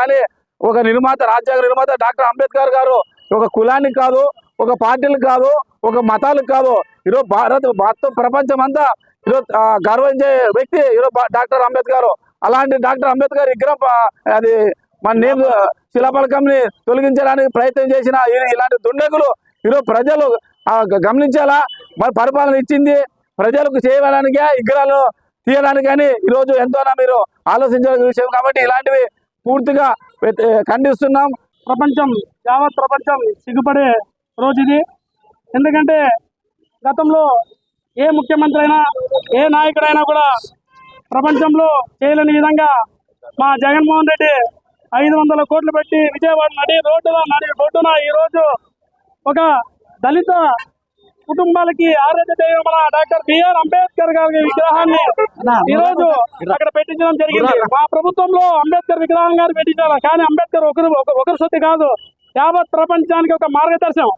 కానీ ఒక నిర్మాత రాజ్యాంగ నిర్మాత డాక్టర్ అంబేద్కర్ గారు ఒక కులానికి కాదు ఒక పార్టీలకు కాదు ఒక మతాలకు కాదు ఈరోజు భారత్ మొత్తం ప్రపంచం అంతా ఈరోజు గర్వించే వ్యక్తి ఈరోజు డాక్టర్ అంబేద్కర్. అలాంటి డాక్టర్ అంబేద్కర్ విగ్రహం అది మన నేమ్ శిలాపలకంని తొలగించడానికి ప్రయత్నం చేసిన ఇలాంటి దుండగులు ఈరోజు ప్రజలు గమనించాలా? మరి పరిపాలన ఇచ్చింది ప్రజలకు చేయడానికి విగ్రహాలు తీయడానికి కానీ ఈరోజు ఎంతోనా మీరు ఆలోచించాల్సిన విషయం కాబట్టి ఇలాంటివి పూర్తిగా ఖండిస్తున్నాం. ప్రపంచం యావత్ ప్రపంచం సిగ్గుపడే రోజు ఇది. ఎందుకంటే గతంలో ఏ ముఖ్యమంత్రి అయినా ఏ నాయకుడైనా కూడా ప్రపంచంలో చేయలేని విధంగా మా జగన్మోహన్ రెడ్డి ఐదు వందల కోట్లు పెట్టి విజయవాడ నడి రోడ్డున నడి రోడ్డున ఈరోజు ఒక దళిత కుటుంబాలకి ఆరోగ్య దైవముల డాక్టర్ బిఆర్ అంబేద్కర్ గారి విగ్రహాన్ని ఈ రోజు అక్కడ పెట్టించడం జరిగింది. మా ప్రభుత్వంలో అంబేద్కర్ విగ్రహం గారు పెట్టించారు. కానీ అంబేద్కర్ ఒకరు ఒక- ఒకరి సొత్తి కాదు. యావత్ ప్రపంచానికి ఒక మార్గదర్శనం.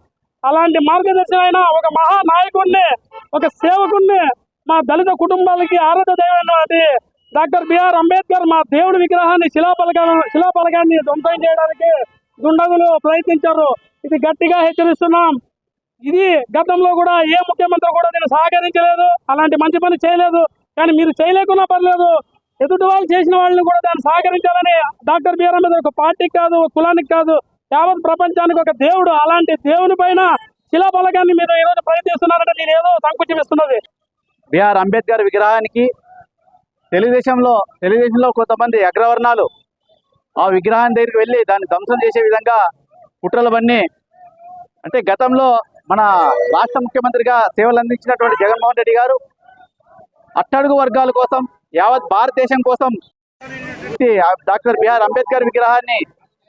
అలాంటి మార్గదర్శనం అయిన ఒక మహా నాయకుడిని ఒక సేవకుడిని మా దళిత కుటుంబాలకి ఆరాధ దైవమైనటువంటి డాక్టర్ బిఆర్ అంబేద్కర్ మా దేవుడి విగ్రహాన్ని శిలాపలకా శిలాపలకాన్ని ధ్వంసం చేయడానికి దుండగులు ప్రయత్నించారు. ఇది గట్టిగా హెచ్చరిస్తున్నాం. ఇది గతంలో కూడా ఏ ముఖ్యమంత్రి కూడా నేను సహకరించలేదు. అలాంటి మంచి పని చేయలేదు. కానీ మీరు చేయలేకున్నా పర్లేదు. ఎదుటి వాళ్ళు చేసిన వాళ్ళని కూడా దాన్ని సహకరించాలని డాక్టర్ బిఆర్ అంబేద్కర్ ఒక పార్టీకి కాదు కులానికి కాదు యావత్ ప్రపంచానికి ఒక దేవుడు. అలాంటి దేవుని పైన శిలాఫలకాన్ని మీరు ఈరోజు ప్రయత్నిస్తున్నారంటే నేను ఏదో సంకుచిస్తున్నది బిఆర్ అంబేద్కర్ విగ్రహానికి తెలుగుదేశంలో తెలుగుదేశంలో కొంతమంది అగ్రవర్ణాలు ఆ విగ్రహాన్ని దగ్గరికి వెళ్ళి దాన్ని ధ్వంసం చేసే విధంగా కుట్రలు బన్ని అంటే గతంలో మన రాష్ట్ర ముఖ్యమంత్రిగా సేవలు అందించినటువంటి జగన్మోహన్ రెడ్డి గారు అట్టడుగు వర్గాల కోసం యావత్ భారతదేశం కోసం డాక్టర్ బిఆర్ అంబేద్కర్ విగ్రహాన్ని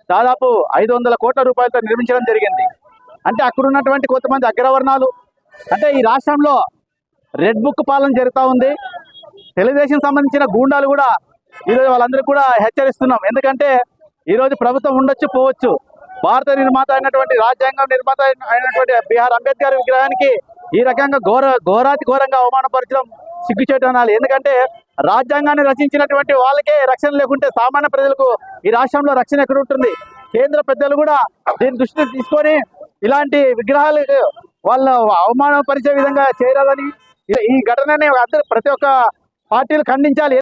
దాదాపు ఐదు వందల కోట్ల రూపాయలతో నిర్మించడం జరిగింది. అంటే అక్కడ ఉన్నటువంటి కొంతమంది అగ్రవర్ణాలు. అంటే ఈ రాష్ట్రంలో రెడ్ బుక్ పాలన జరుగుతూ ఉంది. తెలుగుదేశం సంబంధించిన గూండాలు కూడా ఈరోజు వాళ్ళందరూ కూడా హెచ్చరిస్తున్నాం. ఎందుకంటే ఈరోజు ప్రభుత్వం ఉండొచ్చు పోవచ్చు. భారత నిర్మాత అయినటువంటి రాజ్యాంగం నిర్మాత అయినటువంటి బిహార్ అంబేద్కర్ విగ్రహానికి ఈ రకంగా ఘోర ఘోరాతి ఘోరంగా అవమానపరచడం సిగ్గుచేటు అనాలి ఎందుకంటే రాజ్యాంగాన్ని రచించినటువంటి వాళ్ళకే రక్షణ లేకుంటే సామాన్య ప్రజలకు ఈ రాష్ట్రంలో రక్షణ ఎక్కడ ఉంటుంది కేంద్ర పెద్దలు కూడా దీని దృష్టిని తీసుకొని ఇలాంటి విగ్రహాలు వాళ్ళ అవమానపరిచే విధంగా చేరాలని ఈ- ఈ ఘటనని అందరూ ప్రతి ఒక్క పార్టీలు ఖండించాలి.